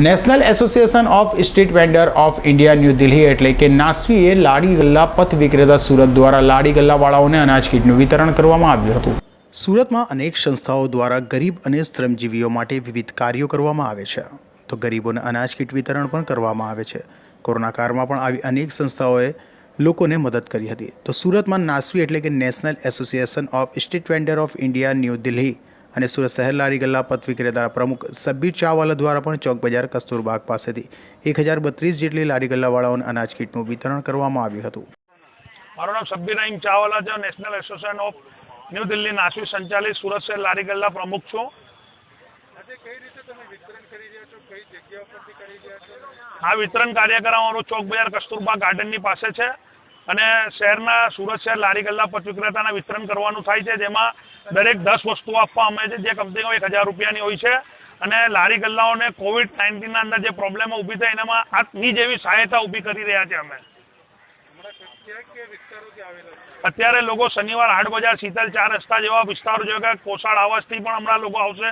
National association of street vendor of India new Delhi એટલે કે નાસવીએ લાડી ગલ્લા પથ વિક્રેતા સુરત દ્વારા લાડી ગલ્લાવાળાઓને અનાજ કીટનું વિતરણ કરવામાં આવ્યું હતું. સુરતમાં અનેક સંસ્થાઓ દ્વારા ગરીબ અને શ્રમજીવીઓ માટે વિવિધ કાર્યો કરવામાં આવે છે. તો ગરીબોને અનાજ કીટ વિતરણ પણ કરવામાં આવે છે. કોરોના કાળમાં પણ આવી અનેક સંસ્થાઓએ લોકોને મદદ કરી હતી. તો સુરતમાં નાસવી એટલે કે national association of street vendor of India new Delhi અને સુરત શહેર લારી ગલ્લા પથ વિક્રેતાના પ્રમુખ સબ્બીર ચાવાલા દ્વારા પણ ચોક બજાર કસ્તુરબાગ પાસેથી એક હજાર બત્રીસ જેટલી લારી ગલ્લાવાળાઓને અનાજ કીટનું વિતરણ કરવામાં આવ્યું હતું. મારું નામ સબ્બીર રહીમ ચાવલા છે national association of new Delhi NASVI સંચાલિત સુરત શહેર લારી ગલ્લા પ્રમુખ છું. કઈ રીતે તમે વિતરણ કરી રહ્યા છો? કઈ જગ્યા પરથી કરી રહ્યા છો? આ વિતરણ કાર્યક્રમ કરાવવાનું ચોક બજાર કસ્તુરબા ગાર્ડનની પાસે છે અને શહેરના સુરત શહેર લારી ગલ્લા પથ વિક્રેતાના વિતરણ કરવાનું થાય છે જેમાં દરેક દસ વસ્તુઓ આપવામાં આવે છે, જે કમસે કમ એક હજાર રૂપિયાની હોય છે. અને લારી ગલ્લાઓને કોવિડ નાઇન્ટીનના અંદર જે પ્રોબ્લેમો ઊભી થાય એનામાં આની જેવી સહાયતા ઊભી કરી રહ્યા છે અમે. અત્યારે લોકો શનિવાર હાટ બજાર, શીતલ ચાર રસ્તા જેવા વિસ્તારો જેવા કે કોસાડ આવાસથી પણ હમણાં લોકો આવશે.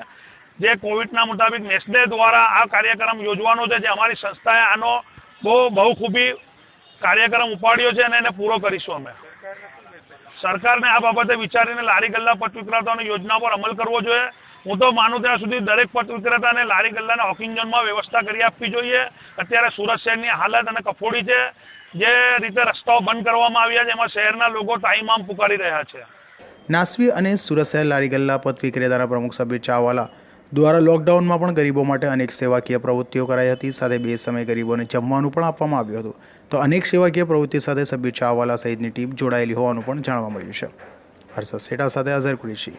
જે કોવિડના મુતાબિક નેસ્લે દ્વારા આ કાર્યક્રમ યોજવાનો છે, જે અમારી સંસ્થાએ આનો બહુ બહુ ખૂબી કાર્યક્રમ ઉપાડ્યો છે અને એને પૂરો કરીશું અમે. સરકારને આ બાબતે વિચારીને લારી ગલ્લા પટ વિક્રેતાઓની યોજના પર અમલ કરવો જોઈએ. હું તો માનું ત્યાં સુધી દરેક પટ વિક્રેતાને લારી ગલ્લાના હોકિંગ ઝોનમાં વ્યવસ્થા કરી આપવી જોઈએ. અત્યારે સુરત શહેરની હાલત અને કફોડી છે. જે રીતે રસ્તાઓ બંધ કરવામાં આવ્યા છે, એમાં શહેરના લોકો ટાઈમ આમ પુકારી રહ્યા છે. નાસવી અને સુરત શહેર લારી ગલ્લા પથ વિક્રેતાના પ્રમુખ સભ્ય ચાવાલા દ્વારા લોકડાઉનમાં પણ ગરીબો માટે અનેક સેવાકીય પ્રવૃત્તિઓ કરાઈ હતી. સાથે બે સમય ગરીબોને જમવાનું પણ આપવામાં આવ્યું હતું. તો અનેક સેવાકીય પ્રવૃત્તિ સાથે સભ્ય ચાવાલા સહિતની ટીમ જોડાયેલી હોવાનું પણ જાણવા મળ્યું છે. હર્ષદ સેટા સાથે અઝર કુરેશી.